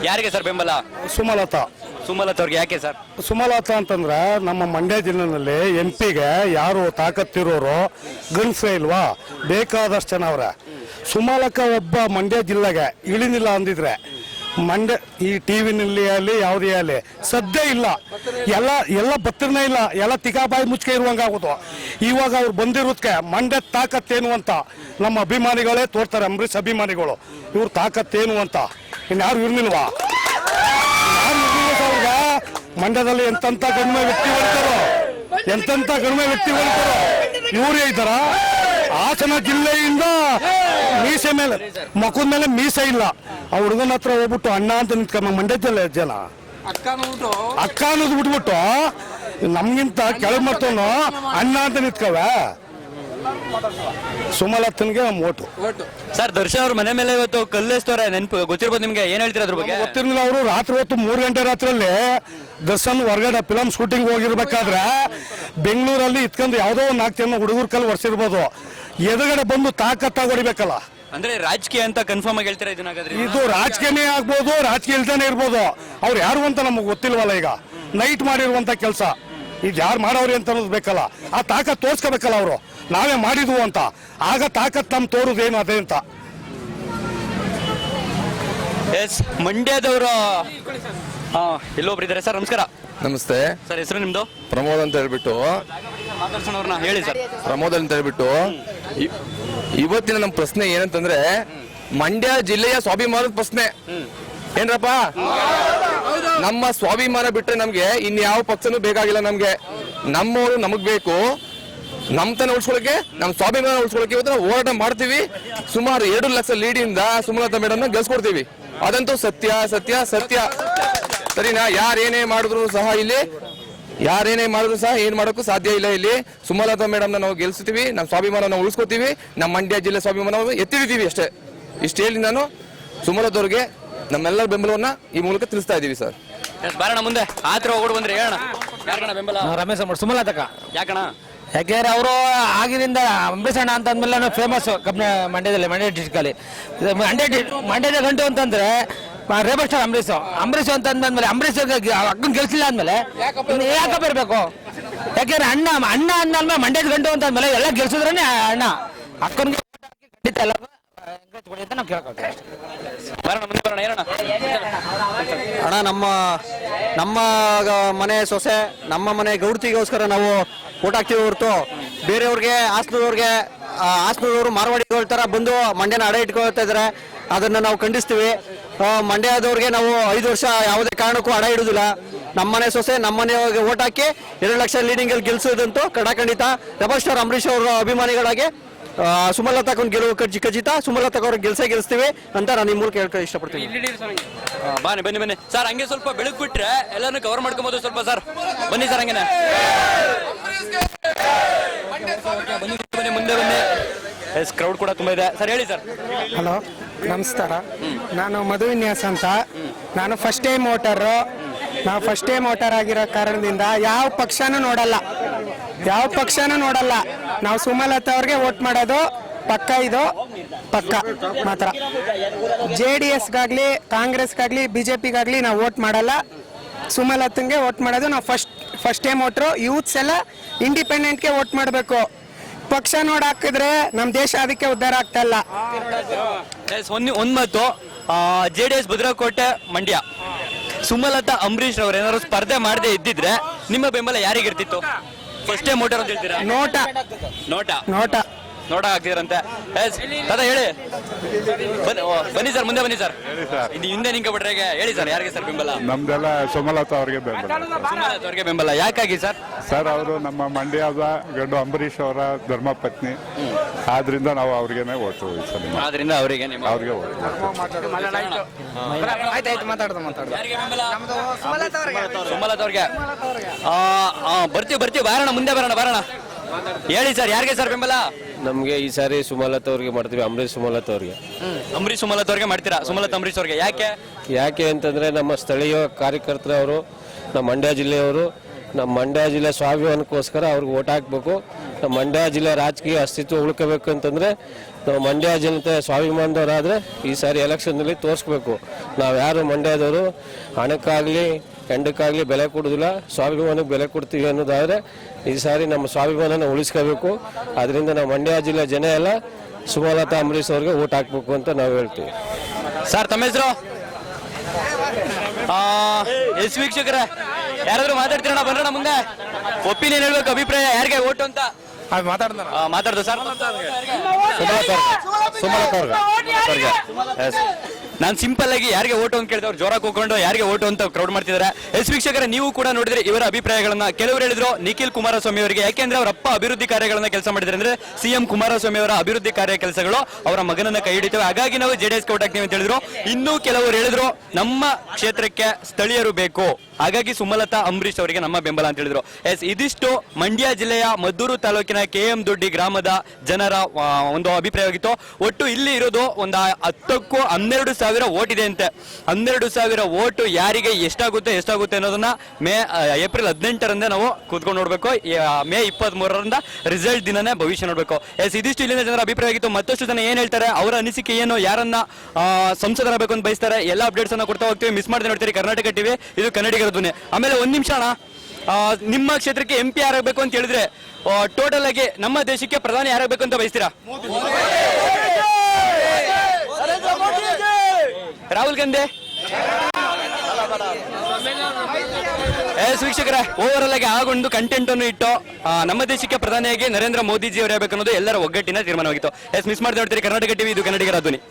ಯಾರಿಗೆ ಸರ್ ಬೆಂಬಲ? ಸುಮಲತಾ. ಸುಮಲತಾ ಅವ್ರಿಗೆ ಯಾಕೆ ಸರ್? ಸುಮಲತಾ ಅಂತಂದ್ರೆ ನಮ್ಮ ಮಂಡ್ಯ ಜಿಲ್ಲೆನಲ್ಲಿ ಎಂ ಪಿಗೆ ಯಾರು ತಾಕತ್ತಿರೋರು ಗಂಡ್ಸೇ ಇಲ್ವಾ? ಬೇಕಾದಷ್ಟು ಜನ ಅವ್ರೆ. ಸುಮಲಕ ಒಬ್ಬ ಮಂಡ್ಯ ಜಿಲ್ಲೆಗೆ ಇಳಿನಿಲ್ಲ ಅಂದಿದ್ರೆ ಮಂಡ್ಯ, ಈ ಟಿ ವಿನಲ್ಲಿ ಆಗಲಿ, ಯಾವುದೇ ಆಗಲಿ ಸದ್ಯ ಇಲ್ಲ. ಎಲ್ಲ ಎಲ್ಲ ಬತ್ತಿರನೇ ಇಲ್ಲ. ಎಲ್ಲ ತಿಗಾಬಾಯಿ ಮುಚ್ಕೆ ಇರುವಂಗಾಗೋದು ಇವಾಗ ಅವ್ರು ಬಂದಿರೋದಕ್ಕೆ ಮಂಡ್ಯ ತಾಕತ್ತೇನು ಅಂತ ನಮ್ಮ ಅಭಿಮಾನಿಗಳೇ ತೋರ್ತಾರೆ, ಅಂಬರೀಷ್ ಅಭಿಮಾನಿಗಳು. ಇವ್ರ ತಾಕತ್ತೇನು ಅಂತ. ಇನ್ಯಾರು ಇರ್ಲಿಲ್ವಾ? ಅವ್ರಿಗೆ ಮಂಡ್ಯದಲ್ಲಿ ವ್ಯಕ್ತಿ ಗಣ್ಯ ವ್ಯಕ್ತಿಗಳಿದ್ದಾರೋ ಕಡಿಮೆ ವ್ಯಕ್ತಿ ವ್ಯಕ್ತಿಗಳಿದ್ದಾರೋ ಇವರೇ ಇದ್ದಾರ? ಹಾಸನ ಜಿಲ್ಲೆಯಿಂದ ಮೀಸೆ ಮೇಲೆ ಮಕ್ಕದ ಮೇಲೆ ಮೀಸೆ ಇಲ್ಲ. ಆ ಹುಡುಗನ ಹತ್ರ ಹೋಗ್ಬಿಟ್ಟು ಅಣ್ಣ ಅಂತ ನಿಂತ್ಕೊಂಬ ಮಂಡ್ಯ ಜಿಲ್ಲೆ ಜನ ಅಕ್ಕ ಅನ್ನೋದು ಬಿಟ್ಬಿಟ್ಟು ನಮ್ಗಿಂತ ಕೆಳಗೆ ಮತ್ತೋನು ಅಣ್ಣ ಅಂತ ನಿಂತ್ಕವೆ. ಸುಮಲತ್ತನ್ಗೆ ಓಟು. ಸರ್ ದರ್ಶನ್ ಅವ್ರ ಮನೆ ಮೇಲೆ ಇವತ್ತು ಕಲ್ಲೆಸ್ತವ್ರೆ ನೆನಪು ಗೊತ್ತಿರ್ಬೋದು ನಿಮ್ಗೆ ಏನ್ ಹೇಳ್ತೀರ ಅದ್ರ ಬಗ್ಗೆ? ಗೊತ್ತಿರಲಿಲ್ಲ ಅವರು ರಾತ್ರಿ ಹೊತ್ತು ಮೂರು ಗಂಟೆ ರಾತ್ರಿಯಲ್ಲಿ ದರ್ಶನ್ ಹೊರಗಡೆ ಫಿಲಂ ಶೂಟಿಂಗ್ ಹೋಗಿರ್ಬೇಕಾದ್ರೆ ಬೆಂಗಳೂರಲ್ಲಿ ಇತ್ಕೊಂಡು ಯಾವುದೋ ಒಂದು ನಾಲ್ಕು ಜನ ಹುಡುಗರ ಕಲ್ ಒರ್ಸಿರ್ಬೋದು. ಎದುರುಗಡೆ ಬಂದು ತಾಕತ್ತಾಗಿ ಹೊಡಿಬೇಕಲ್ಲ. ಅಂದ್ರೆ ರಾಜಕೀಯ ಅಂತ ಕನ್ಫರ್ಮ್ ಆಗಿ ಹೇಳ್ತಾರೆ ಇದು ರಾಜಕೀಯನೇ ಆಗ್ಬೋದು ರಾಜಕೀಯ ಇಲ್ದೇನೆ ಇರ್ಬೋದು. ಅವ್ರು ಯಾರು ಅಂತ ನಮಗೆ ಗೊತ್ತಿಲ್ವಲ್ಲ ಈಗ. ನೈಟ್ ಮಾಡಿರುವಂತ ಕೆಲಸ. ಇದು ಯಾರು ಮಾಡೋರಿ ಅಂತ ಅನ್ನೋದು ಬೇಕಲ್ಲ. ಆ ತಾಕತ್ ತೋರ್ಸ್ಕೋಬೇಕಲ್ಲ ಅವರು. ನಾವೇ ಮಾಡಿದ್ವು ಅಂತ. ಆಗ ತಾಕತ್ ನಮ್ ತೋರುದೇನು ಅದೇ ಅಂತ. ಎಸ್ ಮಂಡ್ಯದವರು ಹಾ ಇಲ್ಲೊಬ್ರು ಇದ್ದಾರೆ ಸರ್ ನಮಸ್ಕಾರ. ನಮಸ್ತೆ. ಸರ್ ಹೆಸರು ನಿಮ್ದು? ಪ್ರಮೋದ್ ಅಂತ ಹೇಳ್ಬಿಟ್ಟು. ಮಾತಾಡ್ಸೋಣ ಹೇಳಿ ಸರ್. ಪ್ರಮೋದ್ ಅಂತ ಹೇಳ್ಬಿಟ್ಟು. ಇವತ್ತಿನ ನಮ್ಮ ಪ್ರಶ್ನೆ ಏನಂತಂದ್ರೆ, ಮಂಡ್ಯ ಜಿಲ್ಲೆಯ ಸ್ವಾಭಿಮಾನದ ಪ್ರಶ್ನೆ. ಏನ್ರಪ್ಪ? ನಮ್ಮ ಸ್ವಾಭಿಮಾನ ಬಿಟ್ರೆ ನಮ್ಗೆ ಇನ್ಯಾವ ಪಕ್ಷನೂ ಬೇಕಾಗಿಲ್ಲ ನಮ್ಗೆ. ನಮ್ಮವರು ನಮಗ್ ಬೇಕು. ನಮ್ತನ ಉಳಿಸ್ಕೊಳಕ್ಕೆ ನಮ್ಮ ಸ್ವಾಭಿಮಾನ ಉಳಿಸ್ಕೊಳಕ್ಕೆ ಇವತ್ತು ನಾವು ಹೋರಾಟ ಮಾಡ್ತೀವಿ. ಸುಮಾರು ಎರಡು ಲಕ್ಷ ಲೀಡಿಂದ ಸುಮಲತಾ ಮೇಡಮ್ ಗೆಲ್ಸ್ಕೊಡ್ತೀವಿ. ಅದಂತೂ ಸತ್ಯ ಸತ್ಯ ಸತ್ಯ. ಸರಿನಾ? ಯಾರೇನೇ ಮಾಡಿದ್ರು ಸಹ ಇಲ್ಲಿ ಯಾರೇನೇ ಮಾಡಿದ್ರು ಸಹ ಏನ್ ಮಾಡೋಕ್ಕೂ ಸಾಧ್ಯ ಇಲ್ಲ ಇಲ್ಲಿ. ಸುಮಲತಾ ಮೇಡಮ್ನ ನಾವು ಗೆಲ್ಸ್ತೀವಿ ನಮ್ಮ ಸ್ವಾಭಿಮಾನ ನಾವು ಉಳಿಸ್ಕೊತೀವಿ ನಮ್ಮ ಮಂಡ್ಯ ಜಿಲ್ಲೆ ಸ್ವಾಭಿಮಾನ ಎತ್ತಿ ಹಿಡಿತೀವಿ ಅಷ್ಟೇ. ಇಷ್ಟು ಹೇಳಿ ನಾನು ಸುಮಲತವ್ರಿಗೆ ನಮ್ಮೆಲ್ಲರ ಬೆಂಬಲವನ್ನ ಈ ಮೂಲಕ ತಿಳಿಸ್ತಾ ಇದ್ದೀವಿ ಸರ್. ಬಾರಣ ಮುಂದೆ. ಆತ್ರ ಹೋಗ್ಬಿಡು ಬಂದ್ರೆ ಹೇಳೋಣ ಬೆಂಬಲ? ರಮೇಶ್ ಅಮ್ಮ ಸುಮಲತಕ ಯಾಕಣ ಯಾಕೆಂದ್ರೆ ಅವರು ಆಗಿನಿಂದ ಅಂಬೇಸಣ್ಣ ಅಂತ ಅಂದ್ಮೇಲೆ ಫೇಮಸ್ ಕಬ್ನ ಮಂಡ್ಯದಲ್ಲಿ ಮಂಡ್ಯ ಡಿಸ್ಟಿಕ್ ಅಲ್ಲಿ. ಮಂಡ್ಯ ಮಂಡ್ಯದ ಗಂಟು ಅಂತಂದ್ರೆ ರೇಬರ್ ಸ್ಟಾರ್ ಅಂಬರೀಶ್. ಅಂಬರೀಶ್ ಅಂತ ಅಂದ್ಮೇಲೆ ಅಂಬರೀಶ್ ಅಕ್ಕನ ಗೆಲ್ಸಿಲ್ಲ ಅಂದ್ಮೇಲೆ ಯಾಕಪ್ಪ ಯಾಕೆ ಬರಬೇಕು ಯಾಕೆಂದ್ರೆ ಅಣ್ಣ ಅಣ್ಣ ಅಂದ್ಮೇಲೆ ಮಂಡ್ಯದ ಗಂಟು ಅಂತ ಅಂದ್ಮೇಲೆ ಎಲ್ಲ ಗೆಲ್ಸಿದ್ರೇನೆ ಅಣ್ಣ. ಅಕ್ಕನಿಗೆ ಖಂಡಿತ ಎಲ್ಲ ಅಣ್ಣ ನಮ್ಮ ನಮ್ಮ ಮನೆ ಸೊಸೆ ನಮ್ಮ ಮನೆ ಗೌಡ್ತಿಗೋಸ್ಕರ ನಾವು ಊಟ ಹಾಕ್ತೀವಿ ಹೊರತು. ಬೇರೆಯವ್ರಿಗೆ ಹಾಸನದವ್ರಿಗೆ ಹಾಸನದವರು ಮಾರ್ವಾಡಿಗಳ ಥರ ಬಂದು ಮಂಡ್ಯನ ಅಡ ಇಟ್ಕೊಳ್ತಾ ಇದ್ದಾರೆ ಅದನ್ನು ನಾವು ಖಂಡಿಸ್ತೀವಿ. ಮಂಡ್ಯದವ್ರಿಗೆ ನಾವು ಐದು ವರ್ಷ ಯಾವುದೇ ಕಾರಣಕ್ಕೂ ಹಣ ಇಡುದಿಲ್ಲ ನಮ್ಮ ಮನೆ ಸೊಸೆ ನಮ್ಮ ಮನೆಯವ್ರಿಗೆ ಓಟ್ ಹಾಕಿ ಎರಡು ಲಕ್ಷ ಲೀಡಿಂಗಲ್ಲಿ ಗೆಲ್ಸೋದಂತೂ ಕಡಖಂಡಿತ ಡಬಲ್ ಸ್ಟಾರ್ ಅಂಬರೀಷ್ ಅವರ ಅಭಿಮಾನಿಗಳಾಗಿ ಸುಮಲತಾಕೊಂದು ಗೆಲುವು ಕಜ್ಜಿ ಖಚಿತ ಸುಮಲತಾಕ್ ಅವ್ರಿಗೆ ಗೆಲ್ಸೇ ಗೆಲ್ಸ್ತೀವಿ ಅಂತ ನಾನು ನಿಮ್ಮ ಮೂಲಕ ಹೇಳ್ಕೊಂಡು ಇಷ್ಟಪಡ್ತೀನಿ. ಬನ್ನಿ ಬನ್ನಿ ಬನ್ನಿ. ಸರ್ ಹಂಗೆ ಸ್ವಲ್ಪ ಬೆಳಕು ಬಿಟ್ರೆ ಎಲ್ಲಾನು ಕವರ್ ಮಾಡ್ಕೊಬೋದು ಸ್ವಲ್ಪ ಸರ್. ಬನ್ನಿ ಸರ್ ಹಂಗೇನೆ. ಬನ್ನಿ ಬನ್ನಿ ಮುಂದೆ ಬನ್ನಿ ಎಸ್ ಕ್ರೌಡ್ ಕೂಡ ತುಂಬಾ ಇದೆ. ಸರ್ ಹೇಳಿ ಸರ್ ಹಲೋ ನಮಸ್ಕಾರ. ನಾನು ಮಧು ವಿನ್ಯಾಸ ಅಂತ. ನಾನು ಫಸ್ಟ್ ಟೈಮ್ ವೋಟರು ನಾವು ಫಸ್ಟ್ ಟೈಮ್ ವೋಟರ್ ಆಗಿರೋ ಕಾರಣದಿಂದ ಯಾವ ಪಕ್ಷನೂ ನೋಡಲ್ಲ. ಯಾವ ಪಕ್ಷನೂ ನೋಡಲ್ಲ. ನಾವು ಸುಮಲತಾ ಅವ್ರಿಗೆ ವೋಟ್ ಮಾಡೋದು ಪಕ್ಕ ಇದು ಪಕ್ಕ ಮಾತ್ರ. ಜೆ ಡಿ ಎಸ್ಗಾಗಲಿ ಕಾಂಗ್ರೆಸ್ಗಾಗಲಿ ಬಿ ಜೆ ಪಿಗಾಗಲಿ ನಾವು ವೋಟ್ ಮಾಡಲ್ಲ. ಸುಮಲತಂಗೆ ವೋಟ್ ಮಾಡೋದು ನಾವು ಫಸ್ಟ್ ಫಸ್ಟ್ ಟೈಮ್ ವೋಟ್ರು ಯೂತ್ಸ್ ಎಲ್ಲ ಇಂಡಿಪೆಂಡೆಂಟ್ಗೆ ವೋಟ್ ಮಾಡಬೇಕು. ಪಕ್ಷ ನೋಡ್ ಹಾಕಿದ್ರೆ ನಮ್ಮ ದೇಶ ಅದಕ್ಕೆ ಉದ್ಧಾರ ಆಗ್ತಾ ಇಲ್ಲ. ಒಂದ್ ಒಂದ್ ಮಾತು ಜೆ ಡಿ ಎಸ್ ಭದ್ರಕೋಟೆ ಮಂಡ್ಯ. ಸುಮಲತಾ ಅಂಬರೀಶ್ ಅವ್ರ ಏನಾದ್ರು ಸ್ಪರ್ಧೆ ಮಾಡದೆ ಇದ್ದಿದ್ರೆ ನಿಮ್ಮ ಬೆಂಬಲ ಯಾರಿಗಿರ್ತಿತ್ತು ಫಸ್ಟ್ ಟೈಮ್ ಮೋಟರ್ ಅಂತ ಹೇಳ್ತೀರಾ? ನೋಟ. ನೋಟ. ನೋಟ. ನೋಟ ಹಾಕ್ತಿದ್ರಂತೆ ಎಸ್ ದಾದಾ ಹೇಳಿ. ಬನ್ನಿ ಓ, ಬನ್ನಿ ಸರ್ ಮುಂದೆ ಬನ್ನಿ ಸರ್. ಇದು ಹಿಂದೆ ನಿಂಗೆ ಹೇಗೆ? ಹೇಳಿ ಸರ್ ಯಾರಿಗೆ ಸರ್ ಬೆಂಬಲ? ನಮ್ದೆಲ್ಲ ಸುಮಲತಾ ಅವ್ರಿಗೆ ಬೆಂಬಲ. ಸುಮಲತಾ ಅವ್ರಿಗೆ ಬೆಂಬಲ. ಯಾಕಾಗಿ ಸರ್? ಸರ್ ಅವರು ನಮ್ಮ ಮಂಡ್ಯದ ಗಂಡು ಅಂಬರೀಶ್ ಅವರ ಧರ್ಮಪತ್ನಿ. ಆದ್ರಿಂದ ನಾವು ಅವ್ರಿಗೇನೆ ಓಟು ಈ ಸಲ. ಮಾಡಿ. ಆದ್ರಿಂದ ಅವರಿಗೆ ನಿಮ್ಮ ಅವ್ರಿಗೆ ಓಟು. ಆಯ್ತಾಯ್ತು ಮಾತಾಡ್ದು ಮಾತಾಡ್ದು. ಯಾರಿಗೆ ಬೆಂಬಲ? ಸುಮಲತಾ ಅವ್ರಿಗೆ. ಆ, ಆ, ಬರ್ತೀವಿ ಬರ್ತೀವಿ. ಬಾರಣ ಮುಂದೆ ಬರೋಣ ಬಾರಣ ಹೇಳಿ ಸರ್ ಯಾರಿಗೆ ಸರ್ ಬೆಂಬಲ? ನಮಗೆ ಈ ಸಾರಿ ಸುಮಲತ್ ಅವ್ರಿಗೆ ಮಾಡ್ತೀವಿ ಅಂಬರೀಶ್ ಸುಮಲತ್ ಅವ್ರಿಗೆ. ಅಂಬರೀಶ್ ಸುಮಲತ್ ಅವ್ರಿಗೆ ಮಾಡ್ತೀರಾ? ಸುಮಲತಾ ಅಂಬರೀಶ್ ಅವ್ರಿಗೆ. ಯಾಕೆ? ಯಾಕೆ ಅಂತಂದ್ರೆ ನಮ್ಮ ಸ್ಥಳೀಯ ಕಾರ್ಯಕರ್ತರವರು ನಮ್ಮ ಮಂಡ್ಯ ಜಿಲ್ಲೆಯವರು ನಮ್ಮ ಮಂಡ್ಯ ಜಿಲ್ಲೆ ಸ್ವಾಭಿಮಾನಕ್ಕೋಸ್ಕರ ಅವ್ರಿಗೆ ಓಟ್ ಹಾಕ್ಬೇಕು. ನಮ್ಮ ಮಂಡ್ಯ ಜಿಲ್ಲೆ ರಾಜಕೀಯ ಅಸ್ತಿತ್ವ ಉಳ್ಕೋಬೇಕು ಅಂತಂದರೆ ನಾವು ಮಂಡ್ಯ ಜನತೆ ಸ್ವಾಭಿಮಾನದವರಾದರೆ ಈ ಸಾರಿ ಎಲೆಕ್ಷನ್ನಲ್ಲಿ ತೋರಿಸ್ಬೇಕು. ನಾವು ಯಾರು ಮಂಡ್ಯದವರು ಹಣಕ್ಕಾಗಲಿ ಹೆಂಡಕ್ಕಾಗಲಿ ಬೆಲೆ ಕೊಡೋದಿಲ್ಲ, ಸ್ವಾಭಿಮಾನಕ್ಕೆ ಬೆಲೆ ಕೊಡ್ತೀವಿ ಅನ್ನೋದಾದರೆ ಈ ಸಾರಿ ನಮ್ಮ ಸ್ವಾಭಿಮಾನನ ಉಳಿಸ್ಕೋಬೇಕು. ಅದರಿಂದ ನಾವು ಮಂಡ್ಯ ಜಿಲ್ಲೆ ಜನ ಎಲ್ಲ ಸುಮಲತಾ ಅಂಬರೀಶ್ ಅವ್ರಿಗೆ ಓಟ್ ಹಾಕ್ಬೇಕು ಅಂತ ನಾವು ಹೇಳ್ತೀವಿ. ಸರ್, ತಮ್ಮ ಹೆಸರು? ಎಸ್ ವೀಕ್ಷಕರ. ಯಾರಾದ್ರೂ ಮಾತಾಡ್ತೀರಣ್ಣ ಬರೋಣ ಮುಂದೆ. ಒಪಿನಿಯನ್ ಹೇಳ್ಬೇಕು ಅಭಿಪ್ರಾಯ ಯಾರಿಗೆ ಓಟು ಅಂತ? ಆ, ಮಾತಾಡ್ದು ಸರ್. ನಾನು ಸಿಂಪಲ್ ಆಗಿ ಯಾರಿಗೆ ಓಟು ಅಂತ ಕೇಳಿದ್ರೆ ಅವ್ರು ಜೋರ ಕೂಕೊಂಡು ಯಾರಿಗೆ ಓಟು ಅಂತ ಕ್ರೌಡ್ ಮಾಡ್ತಿದ್ದಾರೆ ಎಸ್ ವೀಕ್ಷಕರ, ನೀವು ಕೂಡ ನೋಡಿದ್ರೆ ಇವರ ಅಭಿಪ್ರಾಯಗಳನ್ನ ಕೆಲವರು ಹೇಳಿದ್ರು. ನಿಖಿಲ್ ಕುಮಾರಸ್ವಾಮಿ ಅವರಿಗೆ, ಯಾಕೆಂದ್ರೆ ಅವರ ಅಪ್ಪ ಅಭಿವೃದ್ಧಿ ಕಾರ್ಯಗಳನ್ನ ಕೆಲಸ ಮಾಡಿದ್ರೆ ಅಂದ್ರೆ ಸಿಎಂ ಕುಮಾರಸ್ವಾಮಿ ಅವರ ಅಭಿವೃದ್ಧಿ ಕಾರ್ಯ ಕೆಲಸಗಳು ಅವರ ಮಗನನ್ನ ಕೈ ಹಿಡಿತವೆ. ಹಾಗಾಗಿ ನಾವು ಜೆಡಿಎಸ್ ಎಸ್ ಹಾಕ್ತೀವಿ ಅಂತ ಹೇಳಿದ್ರು. ಇನ್ನೂ ಕೆಲವರು ಹೇಳಿದ್ರು, ನಮ್ಮ ಕ್ಷೇತ್ರಕ್ಕೆ ಸ್ಥಳೀಯರು ಬೇಕು. ಹಾಗಾಗಿ ಸುಮಲತಾ ಅಂಬರೀಶ್ ಅವರಿಗೆ ನಮ್ಮ ಬೆಂಬಲ ಅಂತ ಹೇಳಿದ್ರು. ಎಸ್, ಇದಿಷ್ಟು ಮಂಡ್ಯ ಜಿಲ್ಲೆಯ ಮದ್ದೂರು ತಾಲೂಕಿನ ಕೆ ಎಂ ದೊಡ್ಡಿ ಗ್ರಾಮದ ಜನರ ಒಂದು ಅಭಿಪ್ರಾಯವಾಗಿತ್ತು. ಒಟ್ಟು ಇಲ್ಲಿ ಇರೋದು ಒಂದು ಹತ್ತಕ್ಕೂ ಹನ್ನೆರಡು ಸಾವಿರ ಓಟ್ ಇದೆ ಅಂತೆ. ಹನ್ನೆರಡು ಸಾವಿರ ಓಟು ಯಾರಿಗೆ ಎಷ್ಟಾಗುತ್ತೆ ಎಷ್ಟಾಗುತ್ತೆ ಅನ್ನೋದನ್ನ ಮೇ ಏಪ್ರಿಲ್ ಹದಿನೆಂಟರಂದೇ ನಾವು ಕೂತ್ಕೊಂಡು ನೋಡ್ಬೇಕು. ಮೇ ಇಪ್ಪತ್ತ್ ಮೂರರಿಂದ ರಿಸಲ್ಟ್ ದಿನನೇ ಭವಿಷ್ಯ ನೋಡ್ಬೇಕು. ಎಸ್, ಇದಿಷ್ಟು ಇಲ್ಲಿನ ಜನರ ಅಭಿಪ್ರಾಯ ಆಗಿತ್ತು. ಮತ್ತಷ್ಟು ಜನ ಏನ್ ಹೇಳ್ತಾರೆ, ಅವರ ಅನಿಸಿಕೆ ಏನು, ಯಾರನ್ನ ಸಂಸದರಾಗಬೇಕು ಅಂತ ಬಯಸ್ತಾರೆ, ಎಲ್ಲ ಅಪ್ಡೇಟ್ಸ್ ಅನ್ನ ಕೊಡ್ತಾ ಹೋಗ್ತೀವಿ. ಮಿಸ್ ಮಾಡದೆ ನೋಡ್ತೀರಿ, ಕರ್ನಾಟಕ ಟಿವಿ ಇದು ಕನ್ನಡಿಗರ ಧ್ವನಿ. ಆಮೇಲೆ ಒಂದ್ ನಿಮಿಷ ಅಣ್ಣ. ನಿಮ್ಮ ಕ್ಷೇತ್ರಕ್ಕೆ ಎಂ ಪಿ ಯಾರಾಗಬೇಕು ಅಂತ ಹೇಳಿದ್ರೆ ಟೋಟಲ್ ಆಗಿ ನಮ್ಮ ದೇಶಕ್ಕೆ ಪ್ರಧಾನಿ ಯಾರಾಗಬೇಕು ಅಂತ ಬಯಸ್ತೀರಾ? ರಾಹುಲ್ ಗಾಂಧಿ. ವೀಕ್ಷಕರೇ ಓವರ್ ಆಗಿ ಆಗೊಂದು ಕಂಟೆಂಟ್ ಅನ್ನು ಇಟ್ಟು ನಮ್ಮ ದೇಶಕ್ಕೆ ಪ್ರಧಾನಿಯಾಗಿ ನರೇಂದ್ರ ಮೋದಿಜಿ ಅವರೇ ಅನ್ನೋದು ಎಲ್ಲರ ಒಗ್ಗಟ್ಟಿನ ತೀರ್ಮಾನವಾಗಿತ್ತು. ಎಸ್ ಮಿಸ್ ಮಾಡಿ ನೋಡ್ತೀರಿ, ಕರ್ನಾಟಕ ಟಿವಿ ಇದು ಕನ್ನಡಿಗರ ಧ್ವನಿ.